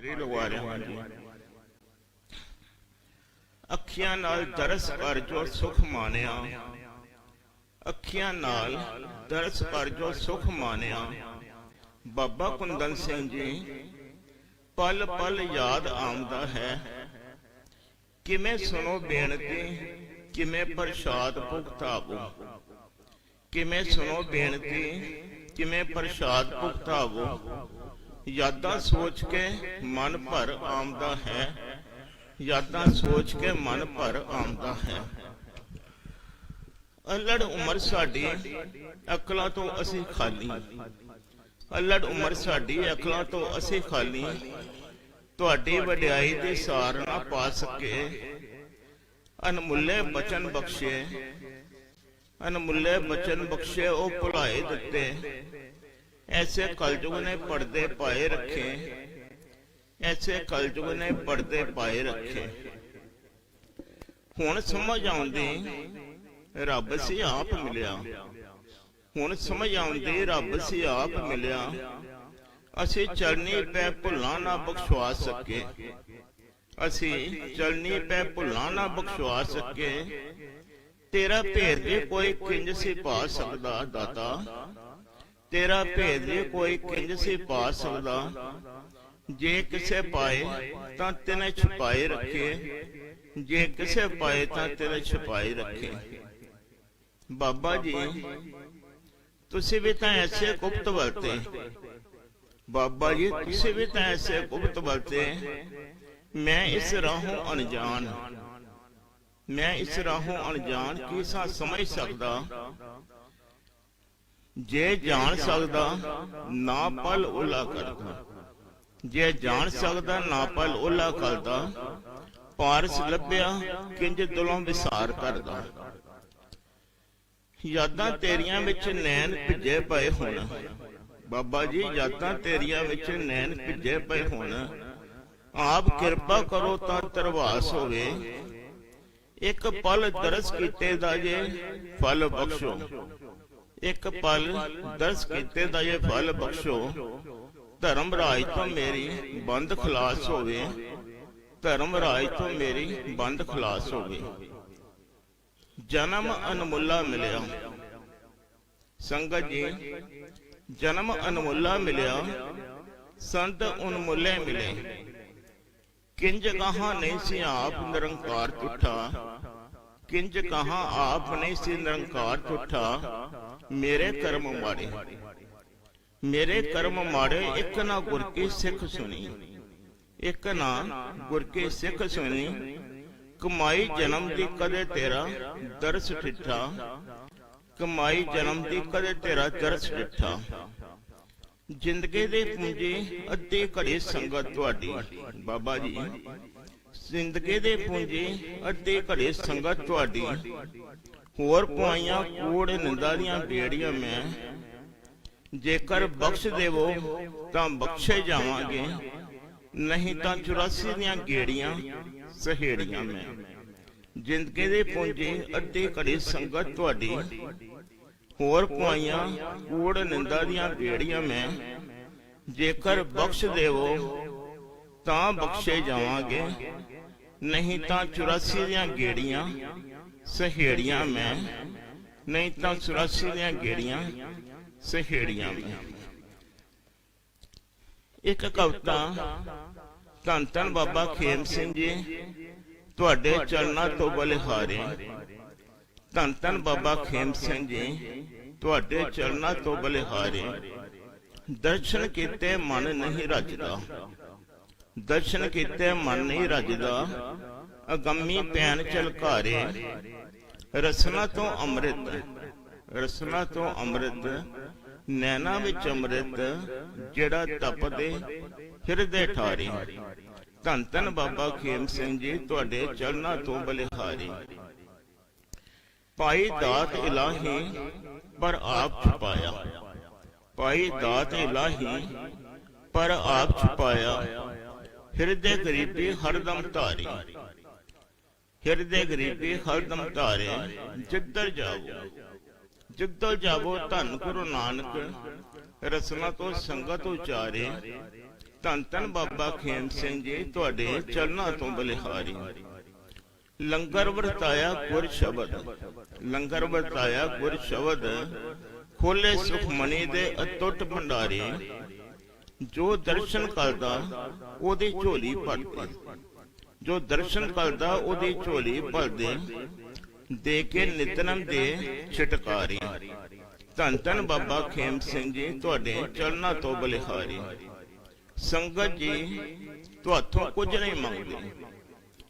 ਰੇ ਲਵਾ ਰਿਹਾ ਅੱਖੀਆਂ ਨਾਲ ਦਰਸ ਕਰ ਜੋ ਸੁਖ ਮਾਨਿਆ। ਅੱਖੀਆਂ ਨਾਲ ਦਰਸ ਕਰ ਜੋ ਸੁਖ ਮਾਨਿਆ। ਬਾਬਾ ਕੁੰਦਨ ਸਿੰਘ ਜੀ, ਪਲ ਪਲ ਯਾਦ ਆਉਂਦਾ ਹੈ। ਕਿਵੇਂ ਸੁਣੋ ਬੇਨਤੀ, ਕਿਵੇਂ ਪ੍ਰਸ਼ਾਦ ਭੁਗਤਾਵੋ। ਕਿਵੇਂ ਸੁਣੋ ਬੇਨਤੀ, ਕਿਵੇਂ ਪ੍ਰਸ਼ਾਦ ਭੁਗਤਾਵੋ। ਯਾਦਾਂ ਸੋਚ ਕੇ ਮਨ ਭਰ ਆਉਂਦਾ ਹੈ। ਯਾਦਾਂ ਸੋਚ ਕੇ ਮਨ ਭਰ ਆਉਂਦਾ ਹੈ। ਅਲੜ ਉਮਰ ਸਾਡੀ ਅਕਲਾਂ ਤੋਂ ਅਸੀਂ ਖਾਲੀ। ਅਲੜ ਉਮਰ ਸਾਡੀ ਅਕਲਾਂ ਤੋਂ ਅਸੀਂ ਖਾਲੀ। ਤੁਹਾਡੀ ਵਡਿਆਈ ਦੇ ਸਾਰ ਨਾ ਪਾ ਸਕੇ। ਅਨਮੁੱਲੇ ਬਚਨ ਬਖਸ਼ੇ। ਅਨਮੁੱਲੇ ਬਚਨ ਬਖਸ਼ੇ ਉਹ ਭੁਲਾਏ ਦਿੱਤੇ। ਐਸੇ ਕਲਯੁਗ ਨੇ ਪਰਦੇ ਪਾਏ ਰੱਖੇ। ਐਸੇ ਕਲਯੁਗ ਨੇ ਪਰਦੇ ਪਾਏ ਰੱਖੇ। ਹੁਣ ਸਮਝ ਆਉਂਦੀ, ਰੱਬ ਸੀ ਆਪ ਮਿਲਿਆ। ਹੁਣ ਸਮਝ ਆਉਂਦੀ, ਰੱਬ ਸੀ ਆਪ ਮਿਲਿਆ। ਅਸੀਂ ਚਰਨੀ ਪੈ ਭੁੱਲਾਂ ਨਾ ਬਖਸ਼ਵਾ ਸਕੇ ਅਸੀਂ ਚਰਨੀ ਪੈ ਭੁੱਲਾਂ ਨਾ ਬਖਸ਼ਵਾ ਸਕੇ ਤੇਰਾ ਭੇਰ ਜੇ ਕੋਈ ਕਿੰਜ ਸੀ ਪਾ ਸਕਦਾ, ਦਾਤਾ। ਤੇਰਾ ਭੇਦ ਜੇ ਕੋਈ ਕਿੰਜ ਸੀ ਪਾ ਸਕਦਾ। ਜੇ ਕਿਸੇ ਪਾਏ ਤਾਂ ਤੈਨੇ ਛੁਪਾਏ ਰੱਖੇ। ਜੇ ਕਿਸੇ ਪਾਏ ਤਾਂ ਤੇਰੇ ਛੁਪਾਏ ਰੱਖੇ। ਬਾਬਾ ਜੀ, ਤੁਸੀਂ ਵੀ ਤਾਂ ਐਸੇ ਗੁਪਤ ਵਰਤੇ। ਬਾਬਾ ਜੀ, ਤੁਸੀਂ ਵੀ ਤਾਂ ਐਸੇ ਗੁਪਤ ਵਰਤੇ। ਮੈਂ ਇਸ ਰਾਹੋਂ ਅਣਜਾਣ। ਮੈਂ ਇਸ ਰਾਹੋਂ ਅਣਜਾਣ ਕੀ ਸਾ ਸਮਝ ਸਕਦਾ? ਜੇ ਜਾਣ ਸਕਦਾ ਨਾ ਪਲ ਉਲਾ ਕਰਦਾ। ਜੇ ਜਾਣ ਸਕਦਾ ਨਾ ਪਲ ਉਲਾ ਕਰਦਾ, ਪਾਰਸ ਲੱਭਿਆ, ਕਿੰਜ ਦਿਲੋਂ ਵਿਸਾਰ ਕਰਦਾ। ਯਾਦਾਂ ਤੇਰੀਆਂ ਵਿੱਚ ਨੈਣ ਭਿੱਜੇ ਪਏ ਹੁਣ। ਬਾਬਾ ਜੀ, ਯਾਦਾਂ ਤੇਰੀਆਂ ਵਿੱਚ ਨੈਣ ਭਿੱਜੇ ਪਏ ਹੋਣ। ਆਪ ਕਿਰਪਾ ਕਰੋ ਤਾਂ ਤਰਵਾਸ ਹੋਵੇ। ਇੱਕ ਪਲ ਦਰਸ ਕੀਤੇ ਦਾ ਜੇ, ਫਲ ਬਖਸ਼ੋ। ਇੱਕ ਪਲ ਦਰਸ ਕੀਤੇ ਦਾ ਜੇ ਫਲ ਬਖਸ਼ੋ। ਧਰਮ ਰਾਜ ਤੋਂ ਮੇਰੀ ਬੰਦ ਖਲਾਸ ਹੋਵੇ। ਧਰਮ ਰਾਜ ਤੋਂ ਮੇਰੀ ਬੰਦ ਖਲਾਸ ਹੋਵੇ। ਜਨਮ ਅਨਮੁੱਲਾ ਮਿਲਿਆ। ਸੰਗਤ ਜੀ, ਜਨਮ ਅਨਮੁੱਲਾ ਮਿਲਿਆ। ਸੰਤ ਅਨਮੁੱਲੇ ਮਿਲੇ। ਕਿੰਜ ਕਹਾ ਨਹੀਂ ਸੀ ਆਪ ਨਿਰੰਕਾਰ ਟੁੱਟਾ। ਕਿੰਜ ਕਹਾ ਆਪ ਨਹੀਂ ਸੀ ਨਿਰੰਕਾਰ ਟੁੱਟਾ। ਮੇਰੇ ਕਰਮ ਮਾੜੇ। ਮੇਰੇ ਕਰਮ ਮਾੜੇ, ਇੱਕ ਨਾ ਗੁਰ ਕੀ ਸਿੱਖ ਸੁਣੀ। ਇੱਕ ਨਾ ਗੁਰ ਕੀ ਸਿੱਖ ਸੁਣੀ। ਕਮਾਈ ਜਨਮ ਦੀ ਕਦੇ ਤੇਰਾ ਦਰਸ ਠਿੱਠਾ। ਕਮਾਈ ਜਨਮ ਦੀ ਕਦੇ ਤੇਰਾ ਦਰਸ ਠਿੱਠਾ। ਜ਼ਿੰਦਗੀ ਦੇ ਪੂੰਜੇ ਅੱਧੀ ਘੜੀ ਸੰਗਤ ਤੁਹਾਡੀ। ਬਾਬਾ ਜੀ, ਜ਼ਿੰਦਗੀ ਦੇ ਪੂੰਜੀ ਅੱਧੇ ਘੜੀ ਸੰਗਤ ਤੁਹਾਡੀ। ਹੋਰ ਪੁਆਈਆਂ, ਕੂੜ ਨਿੰਦਾ ਦੀਆਂ ਬੇੜੀਆਂ ਮੈਂ। ਜੇਕਰ ਬਖਸ਼ ਦੇਵੋ, ਤਾਂ ਬਖਸ਼ੇ ਜਾਵਾਂਗੇ। ਨਹੀਂ ਤਾਂ 84 ਦੀਆਂ ਗੇੜੀਆਂ, ਸਹੇੜੀਆਂ ਮੈਂ। ਜ਼ਿੰਦਗੀ ਦੇ ਪੂੰਜੀ ਅੱਧੀ ਘੜੀ ਸੰਗਤ ਤੁਹਾਡੀ। ਹੋਰ ਪੁਆਈਆਂ, ਕੂੜ ਨਿੰਦਾ ਦੀਆਂ ਬੇੜੀਆਂ ਮੈਂ। ਜੇਕਰ ਬਖਸ਼ ਦੇਵੋ, ਤਾਂ ਬਖਸ਼ੇ ਜਾਵਾਂਗੇ। ਨਹੀਂ ਤਾਂ 84 ਦੀਆਂ ਗੇੜੀਆਂ ਸਹੇੜੀਆਂ ਮੈਂ। ਨਹੀਂ ਤਾਂ 84 ਦੀਆਂ ਗੇੜੀਆਂ ਸਹੇੜੀਆਂ ਮੈਂ। ਇੱਕ ਕਵਿਤਾ, ਧੰਨ ਧੰਨ ਬਾਬਾ ਖੇਮ ਸਿੰਘ ਜੀ, ਤੁਹਾਡੇ ਚਰਨਾਂ ਤੋਂ ਬਲਿਹਾਰੇ ਧੰਨ ਧੰਨ ਬਾਬਾ ਖੇਮ ਸਿੰਘ ਜੀ, ਤੁਹਾਡੇ ਚਰਨਾਂ ਤੋਂ ਬਲਿਹਾਰੇ ਦਰਸ਼ਨ ਕੀਤੇ ਮਨ ਨਹੀਂ ਰੱਜਦਾ। ਦਰਸ਼ਨ ਕੀਤੇ ਮਨ ਨਹੀਂ ਰੱਜਦਾ। ਅਗੰਮੀ ਪੈਣ ਚਲਕਾਰੇ ਰਸਨਾ ਤੋਂ ਅੰਮ੍ਰਿਤ, ਰਸਨਾ ਤੋਂ ਅੰਮ੍ਰਿਤ, ਨੈਣਾ ਵਿੱਚ ਅੰਮ੍ਰਿਤ, ਜਿਹੜਾ ਤਪਦੇ ਹਿਰਦੇ ਠਾਰੇ। ਧੰਨ ਧੰਨ ਬਾਬਾ ਖੇਮ ਸਿੰਘ ਜੀ, ਤੁਹਾਡੇ ਚਰਨਾਂ ਤੋਂ ਬਲਿਹਾਰੀ। ਪਾਈ ਦਾਤ ਇਲਾਹੀ ਪਰ ਆਪ ਛੁਪਾਇਆ। ਪਾਈ ਦਾਤ ਇਲਾਹੀ ਪਰ ਆਪ ਛੁਪਾਇਆ। ਹਿਰਦੇ ਗਰੀਬੀ ਹਰਦਮ ਧਾਰੀ। ਹਿਰਦੇ ਗਰੀਬੀ ਹਰਦਮ ਧਾਰੇ, ਜਿੱਧਰ ਜਾਵੋ ਜਿੱਧਰ ਜਾਵੋ ਧੰਨ ਗੁਰੂ ਨਾਨਕ, ਰਸਨਾ ਤੋਂ ਸੰਗਤ ਉਚਾਰੇ, ਧੰਨ ਧੰਨ ਬਾਬਾ ਖੇਮ ਸਿੰਘ ਜੀ ਤੁਹਾਡੇ ਚਰਨਾਂ ਤੋਂ ਬਲਿਹਾਰੀ। ਲੰਗਰ ਵਰਤਾਇਆ ਗੁਰ ਸ਼ਬਦ, ਲੰਗਰ ਵਰਤਾਇਆ ਗੁਰ ਸ਼ਬਦ, ਖੋਲੇ ਸੁਖਮਨੀ ਦੇ ਅਟੁੱਟ ਭੰਡਾਰੇ, ਜੋ ਦਰਸ਼ਨ ਕਰਦਾ, ਉਹਦੀ ਝੋਲੀ ਭਰਦੇ ਜੋ ਦਰਸ਼ਨ ਕਰਦਾ ਉਹਦੀ ਝੋਲੀ ਭਰਦੇ, ਦੇ ਕੇ ਨਿਤਨਮ ਦੇ ਛਟਕਾਰੀ। ਧੰਨ ਧੰਨ ਬਾਬਾ ਖੇਮ ਸਿੰਘ ਜੀ, ਤੁਹਾਡੇ ਚਰਨਾਂ ਤੋਂ ਬਲਿਹਾਰੀ। ਸੰਗਤ ਜੀ, ਤੁਹਾਥੋਂ ਕੁਝ ਨਹੀਂ ਮੰਗਦੇ।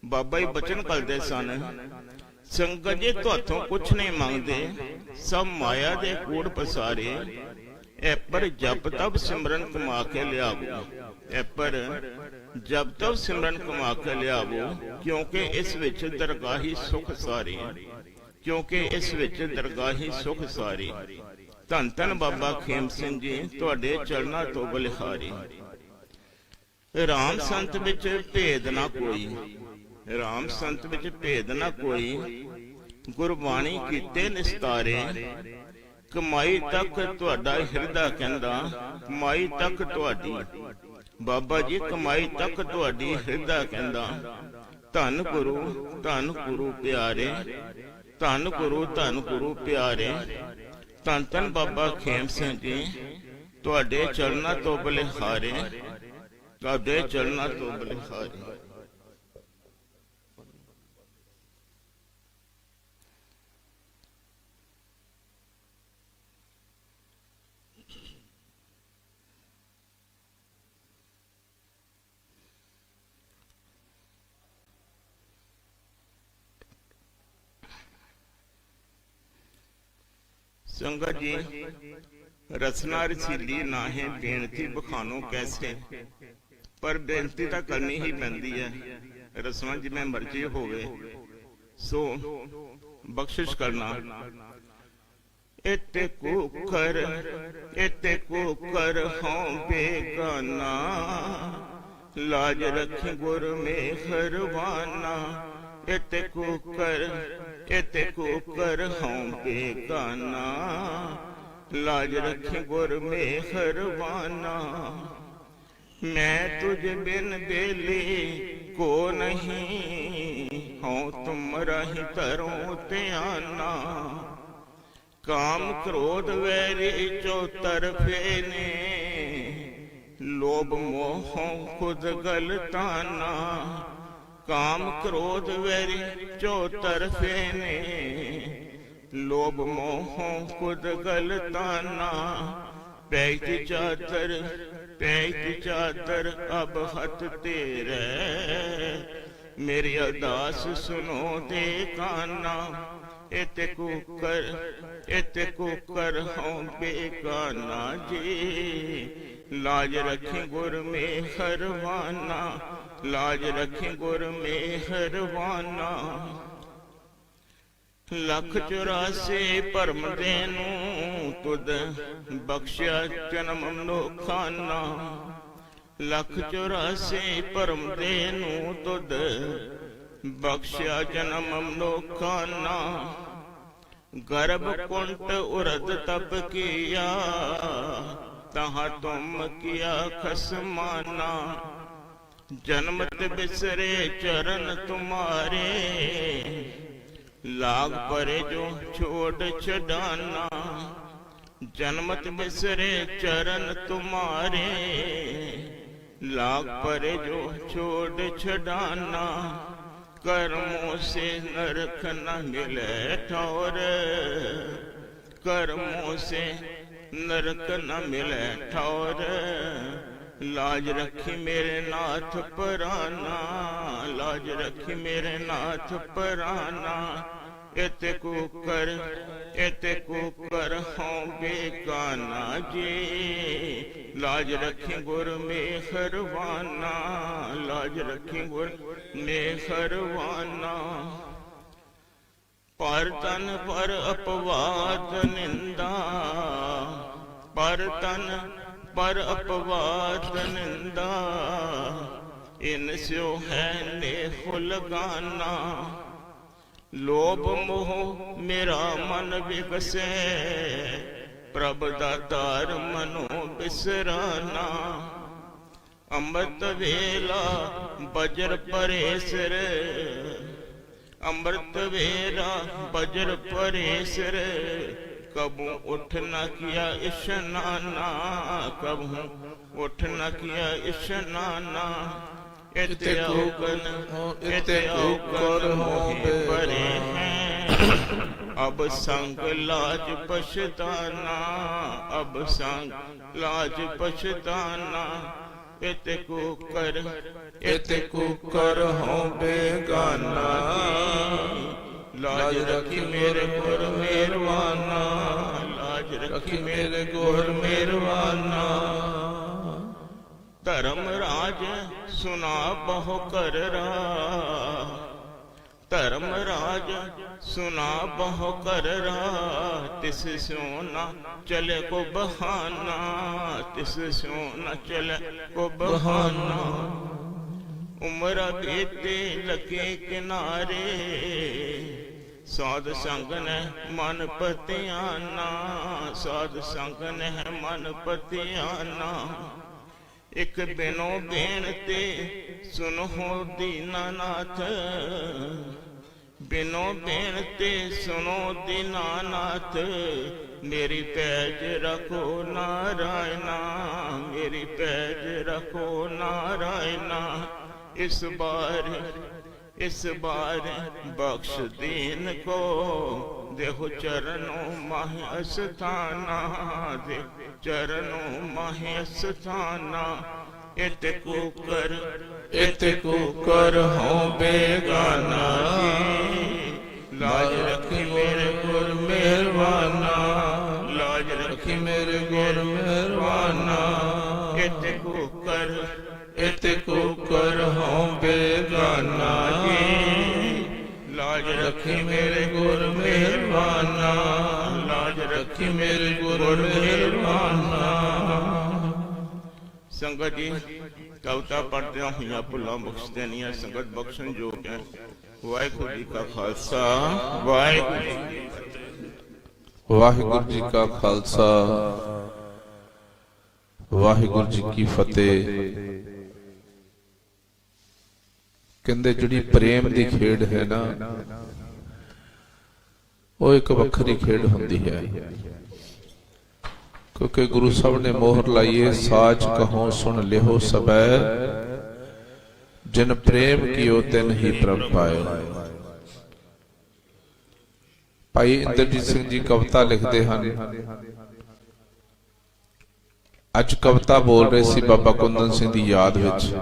ਬਾਬਾ ਜੀ ਬਚਨ ਕਰਦੇ ਸਨ, ਸੰਗਤ ਜੀ ਤੁਹਾਥੋਂ ਕੁਝ ਨਹੀਂ ਮੰਗਦੇ। ਸਭ ਮਾਇਆ ਦੇ ਕੂੜ ਪਸਾਰੇ। ਐ ਪਰ ਜਪ ਤਬ ਸਿਮਰਨ ਕਮਾ ਕੇ ਲਿਆਵੋ। ਐ ਪਰ ਜਬ ਤਬ ਸਿਮਰਨ ਕਮਾ ਕੇ ਲਿਆਵੋ, ਕਿਉਂਕਿ ਇਸ ਵਿੱਚ ਦਰਗਾਹੀ ਸੁਖ ਸਾਰੀ ਕਿਉਂਕਿ ਇਸ ਵਿੱਚ ਦਰਗਾਹੀ ਸੁਖ ਸਾਰੀ ਧੰਨ ਧੰਨ ਬਾਬਾ ਖੇਮ ਸਿੰਘ ਜੀ, ਤੁਹਾਡੇ ਚਰਨਾਂ ਤੋਂ ਬਲਿਹਾਰੀ ਰਾਮ ਸੰਤ ਵਿੱਚ ਭੇਦ ਨਾ ਕੋਈ। ਰਾਮ ਸੰਤ ਵਿੱਚ ਭੇਦ ਨਾ ਕੋਈ। ਗੁਰਬਾਣੀ ਕੀਤੇ ਨਿਸਤਾਰੇ। ਕਮਾਈ ਤੱਕ ਤੁਹਾਡਾ ਹਿਰਦਾ ਕਹਿੰਦਾ, ਕਮਾਈ ਤੱਕ ਤੁਹਾਡੀ। ਬਾਬਾ ਜੀ, ਕਮਾਈ ਤੱਕ ਤੁਹਾਡੀ ਹਿਰਦਾ ਕਹਿੰਦਾ। ਧੰਨ ਗੁਰੂ ਧੰਨ ਗੁਰੂ ਪਿਆਰੇ, ਧੰਨ ਗੁਰੂ ਧੰਨ ਗੁਰੂ ਪਿਆਰੇ। ਧੰਨ ਧੰਨ ਬਾਬਾ ਖੇਮ ਸਿੰਘ ਜੀ, ਤੁਹਾਡੇ ਚਰਨਾਂ ਤੋਂ ਬਲਿਹਾਰੇ, ਤੁਹਾਡੇ ਚਰਨਾਂ ਤੋਂ ਬਲਿਹਾਰੇ। ਸੰਗਤ ਜੀ, ਰਸਨਾ ਰਸੀਲੀ ਨਾ ਬੇਨਤੀ ਬਖਾਨੋ ਕੈਸੇ। ਪਰ ਬੇਨਤੀ ਤਾਂ ਕਰਨੀ ਹੀ ਪੈਂਦੀ ਹੈ, ਰਸਨਾ ਜਿਵੇਂ ਮਰਜ਼ੀ ਹੋਵੇ। ਸੋ, ਬਖਸ਼ਿਸ਼ ਕਰਨਾ। ਇਤੇ ਕੁਕਰ ਇਤੇ ਕੁਕਰ ਹਉ ਬੇਗਾਨਾ। ਲਾਜ ਰੱਖੀ ਗੁਰ ਮੇਹਰਵਾਨਾ। ਇਤੇ ਕੁਕਰ ਇਤ ਕੁਕਰ ਹਉ ਬੇਗਾਨਾ ਲਾਜ ਰੱਖੀ ਗੁਰ ਮੇਹਰਵਾਨਾ ਮੈਂ ਤੁਝ ਬਿਨ ਬੇਲੀ ਕੋ ਨਹੀਂ, ਹਉ ਤੁਮ ਰਹੀ ਤਰੋਂ ਧਿਆਨਾ। ਕਾਮ ਕ੍ਰੋਧ ਵੈਰੀ ਚੋ ਤਰਫੇ ਨੇ, ਲੋਭ ਮੋਹ ਖੁਦ ਗਲਤਾਨਾ। ਕਾਮ ਕ੍ਰੋਧ ਵੈਰੀ ਚੋ ਤਰਫੇ ਨੇ। ਲੋਭ ਮੋਹ ਖੁਦ ਗਲਤਾਨਾ ਪੈਤੀ ਚਾਦਰ ਪੈਤੀ ਚਾਦਰ ਅਬ ਹੱਥ ਤੇਰੇ ਮੇਰੀ ਅਰਦਾਸ ਸੁਨੋ ਦੇ ਕਾਨਾ। ਇਤੇ ਕੁਕਰ ਇਤੇ ਕੁਕਰ ਹਉ ਬੇਗਾਨਾ ਜੀ। ਲਾਜ ਰੱਖੀ ਗੁਰ ਮੇਹਰਵਾਨਾ ਲਾਜ ਰੱਖੀ ਗੁਰ ਮੇਹਰਵਾਨਾ ਲੱਖ 84 ਭਰਮ ਦੇ ਨੂੰ ਤੁਧ ਬਖਸ਼ਿਆ ਜਨਮ ਮਨੋਖਾਨਾ। ਲੱਖ 84 ਭਰਮ ਦੇ ਨੂੰ ਤੁਧ ਬਖਸ਼ਿਆ ਜਨਮ ਮਨੁਖਾਨਾ। ਗਰਭ ਕੁੰਟ ਉਰਦ ਤਪ ਕੀਆ ਤਹਾਂ ਤੁਮ ਕੀਆ ਖਸਮਾਨਾ। ਜਨਮਤ ਬਿਸਰੇ ਚਰਨ ਤੁਮਾਰੇ। ਲਾਗ ਪਰੇ ਜੋ ਛੋੜ ਛਡਾਨਾ। ਜਨਮਤ ਬਿਸਰੇ ਚਰਨ ਤੁਮਾਰੇ। ਲਾਗ ਪਰੇ ਜੋ ਛੋੜ ਛਡਾਨਾ। ਕਰਮੋਂ ਸੇ ਨਰਕ ਨ ਮਿਲੇ ਠੌਰ। ਕਰਮੋਂ ਸੇ ਨਰਕ ਨ ਮਿਲੈ ਠੌਰ। ਲਾਜ ਰੱਖੀ ਮੇਰੇ ਨਾਥ ਪਰਾਨਾ, ਲਾਜ ਰੱਖੀ ਮੇਰੇ ਨਾਥ ਪਰਾਨਾ। ਇਤੇ ਕੁਕਰ ਇਤੇ ਕੁਕਰ ਹਉ ਬੇਗਾਨਾ ਜੀ। ਲਾਜ ਰੱਖੀ ਗੁਰ ਮੇਹਰਵਾਨਾ ਲਾਜ ਰੱਖੀ ਗੁਰ ਮੇਹਰਵਾਨਾ ਪਰ ਤਨ ਪਰ ਅਪਵਾਦ ਨਿੰਦਾ ਪਰ ਤਨ, ਪਰ ਅਪਵਾਦ ਨਿੰਦਾ। ਇਨ ਸਿਓ ਹੈ ਨੇ ਲਗਾਨਾ ਲੋਭ ਮੋਹ ਮੇਰਾ ਮਨ ਵਿਗਸੈ। ਪ੍ਰਭ ਦਾ ਦਾਤਾਰ ਮਨੋ ਬਿਸਰਾਨਾ। ਅੰਮ੍ਰਿਤ ਵੇਲਾ ਬਜਰ ਪਰੇ ਸਿਰ। ਅੰਮ੍ਰਿਤ ਵੇਲਾ ਬਜਰ ਪਰੇ ਸਿਰ। ਕਬੂ ਉਠ ਨ ਕੀਆ ਇਸ਼ਨਾਨਾ ਕਬੂ ਉਠ ਨ ਕੀਆ ਇਸ਼ਨਾਨਾ ਇਤੇ ਔਗਨ ਇਤੇ ਔਗਨ ਮੋਹਿ ਪਰੇ ਹੈ ਅਬ ਸੰਗ ਲਾਜ ਪਛਤਾਨਾ ਅਬ ਸੰਗ ਲਾਜ ਪਛਤਾਨਾ ਇਤੇ ਕੋ ਕਰ ਇਤ ਕੁਕਰ ਹਉ ਬੇਗਾਨਾ ਲਾਜ ਰੱਖੀ ਮੇਰੇ ਗੁਰ ਮਿਹਰਵਾਨਾ ਲਾਜ ਰੱਖੀ ਮੇਰੇ ਗੁਰ ਮਿਹਰਵਾਨਾ ਧਰਮ ਰਾਜ ਸੁਨਾ ਬਹੁ ਕਰ ਰਾ ਧਰਮ ਰਾਜ ਸੁਨਾ ਬਹੁ ਕਰ ਰਾ ਤਿਸ ਸਿਉ ਨਾ ਚਲੇ ਕੋ ਬਹਾਨਾ ਤਿਸ ਸਿਉ ਨਾ ਚਲੇ ਕੋ ਬਹਾਨਾ ਉਮਰ ਬੀਤੇ ਲਗੇ ਕਿਨਾਰੇ ਸਾਧ ਸੰਗ ਨੇ ਮਨ ਪਤਿਆਨਾ ਸਾਧ ਸੰਗ ਨੇ ਮਨ ਪਤਿਆਨਾ ਇਕ ਬਿਨੋ ਬੇਨਤੇ ਸੁਨੋ ਦੀਨਾਨਾਥ ਬਿਨੋ ਬੇਨਤੇ ਸੁਨੋ ਦੀਨਾਨਾਥ ਮੇਰੀ ਪੈਜ ਰਖੋ ਨਾਰਾਇਣਾ। ਮੇਰੀ ਪੈਜ ਰਖੋ ਨਾਰਾਇਣਾ। ਇਸ ਬਾਰ ਇਸ ਬਾਰ ਬਖਸ਼ ਦੀਨ ਕੋ। ਦੇਹੁ ਚਰਨੋਂ ਮਾਹਿ ਅਸਥਾਨਾ ਦੇ ਚਰਨੋਂ ਮਾਹਿ ਅਸਥਾਨਾ। ਇਤ ਕੋ ਕਰ ਇਤ ਕੁਕਰ ਹਉ ਬੇਗਾਨਾ। ਲਾਜ ਰੱਖੀ ਮੇਰੇ ਗੁਰ ਮਿਹਰਬਾਨਾ। ਲਾਜ ਰੱਖੀ ਰੱਖੀ ਮੇਰੇ ਗੁਰ ਮਿਹਰਬਾਨਾ। ਇਤ ਕੁਕਰ ਹਉ ਬੇਗਾਨਾ ਲਾਜ ਰੱਖੀ ਮੇਰੇ ਗੁਰ ਮਿਹਰਬਾਨਾ। ਲਾਜ ਰੱਖੀ ਮੇਰੇ ਗੁਰ ਮਿਹਰਬਾਨਾ। ਸੰਗਤ ਜੀ, ਕਵਤਾ ਪੜਦਿਆਂ ਹੋਈਆਂ ਭੁੱਲਾਂ ਬਖਸ਼ ਦੇਣੀਆਂ ਸੰਗਤ ਬਖਸ਼ਣ ਯੋਗ ਹੈ। ਵਾਹਿਗੁਰੂ ਜੀ ਕਾ ਖਾਲਸਾ, ਵਾਹਿਗੁਰੂ ਜੀ ਕੀ ਫਤਿਹ। ਵਾਹਿਗੁਰੂ ਜੀ ਕਾ ਖਾਲਸਾ, ਵਾਹਿਗੁਰੂ ਜੀ ਕੀ ਫਤਿਹ। ਕਹਿੰਦੇ ਜਿਹੜੀ ਪ੍ਰੇਮ ਦੀ ਖੇਡ ਹੈ ਨਾ, ਉਹ ਇੱਕ ਵੱਖਰੀ ਖੇਡ ਹੁੰਦੀ ਹੈ। ਕਿਉਂਕਿ ਗੁਰੂ ਸਾਹਿਬ ਨੇ ਮੋਹਰ ਲਾਈਏ, ਸਾਚ ਕਹੋ, ਸੁਣ ਲਿਓ ਸਬੈ ਜਿਨ ਪ੍ਰੇਮ ਕੀਓ ਤਿਨ ਹੀ ਪ੍ਰਭ ਪਾਇਓ। ਭਾਈ ਇੰਦਰਜੀਤ ਸਿੰਘ ਜੀ ਕਵਿਤਾ ਲਿਖਦੇ ਹਨ, ਅੱਜ ਕਵਿਤਾ ਬੋਲ ਰਹੇ ਸੀ ਬਾਬਾ ਕੁੰਦਨ ਸਿੰਘ ਦੀ ਯਾਦ ਵਿੱਚ।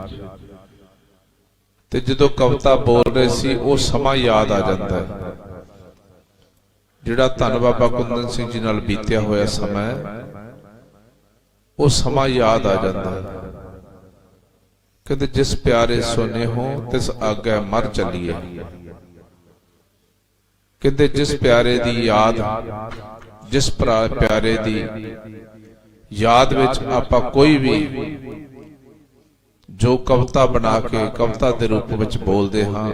ਤੇ ਜਦੋਂ ਕਵਿਤਾ ਬੋਲ ਰਹੇ ਸੀ, ਉਹ ਸਮਾਂ ਯਾਦ ਆ ਜਾਂਦਾ ਹੈ। ਜਿਹੜਾ ਧੰਨ ਬਾਬਾ ਕੁੰਦਨ ਸਿੰਘ ਜੀ ਨਾਲ ਬੀਤਿਆ ਹੋਇਆ ਸਮਾਂ ਉਹ ਸਮਾਂ ਯਾਦ ਆ ਜਾਂਦਾ ਹੈ। ਕਹਿੰਦੇ, ਜਿਸ ਪਿਆਰੇ ਸੋਨੇ ਹੋ, ਤਿਸ ਆਗੇ ਮਰ ਚੱਲੀਏ। ਕਹਿੰਦੇ, ਜਿਸ ਪਿਆਰੇ ਦੀ ਯਾਦ, ਜਿਸ ਭਰਾ ਪਿਆਰੇ ਦੀ ਯਾਦ ਵਿੱਚ ਆਪਾਂ ਕੋਈ ਵੀ ਜੋ ਕਵਿਤਾ ਬਣਾ ਕੇ ਕਵਿਤਾ ਦੇ ਰੂਪ ਵਿੱਚ ਬੋਲਦੇ ਹਾਂ,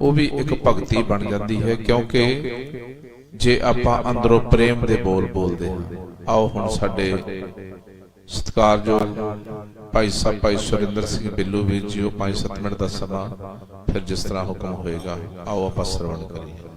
ਉਹ ਵੀ ਇੱਕ ਭਗਤੀ ਬਣ ਜਾਂਦੀ ਹੈ, ਕਿਉਂਕਿ ਜੇ ਆਪਾਂ ਅੰਦਰੋਂ ਪ੍ਰੇਮ ਦੇ ਬੋਲ ਬੋਲਦੇ ਹਾਂ, ਆਓ ਹੁਣ ਸਾਡੇ ਸਤਿਕਾਰਯੋਗ ਭਾਈ ਸਾਹਿਬ, ਭਾਈ ਸੁਰਿੰਦਰ ਸਿੰਘ ਬਿੱਲੂ ਵੀਰ ਜੀ ਉਹ 5-7 ਮਿੰਟ ਦਾ ਸਮਾਂ ਫਿਰ ਜਿਸ ਤਰ੍ਹਾਂ ਹੁਕਮ ਹੋਏਗਾ, ਆਓ ਆਪਾਂ ਸਰਵਣ ਕਰੀਏ।